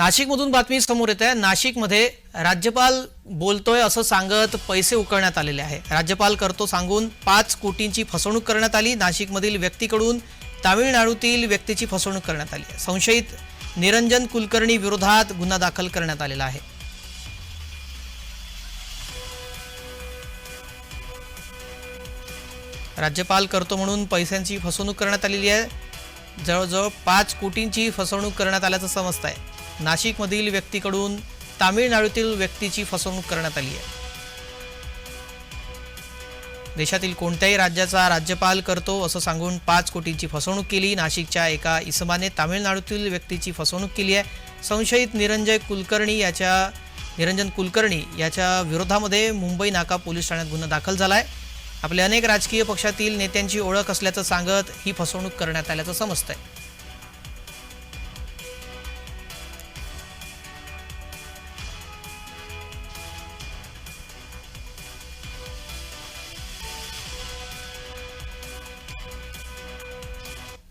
नाशिकमधून बातमी समोर येत आहे. नाशिकमध्ये राज्यपाल बोलतोय असं सांगत पैसे उकळण्यात आलेले आहे. राज्यपाल करतो सांगून पाच कोटींची फसवणूक करण्यात आली. नाशिकमधील व्यक्तीकडून तामिळनाडूतील व्यक्तीची फसवणूक करण्यात आली आहे. संशयित निरंजन कुलकर्णी विरोधात गुन्हा दाखल करण्यात आलेला आहे. राज्यपाल करतो म्हणून पैशांची फसवणूक करण्यात आलेली आहे. जवळजवळ पाच कोटींची फसवणूक करण्यात आल्याचं समजत आहे. नाशिकमधील व्यक्तीकडून तामिळनाडूतील व्यक्तीची फसवणूक करण्यात आली आहे. देशातील कोणत्याही राज्याचा राज्यपाल करतो असं सांगून पाच कोटींची फसवणूक केली. नाशिकच्या एका इसमाने तामिळनाडूतील व्यक्तीची फसवणूक केली आहे. संशयित निरंजय कुलकर्णी याच्या निरंजन कुलकर्णी याच्या विरोधामध्ये मुंबई नाका पोलीस ठाण्यात गुन्हा दाखल झाला आहे. आपल्या अनेक राजकीय पक्षातील नेत्यांची ओळख असल्याचं सांगत ही फसवणूक करण्यात आल्याचं समजतंय.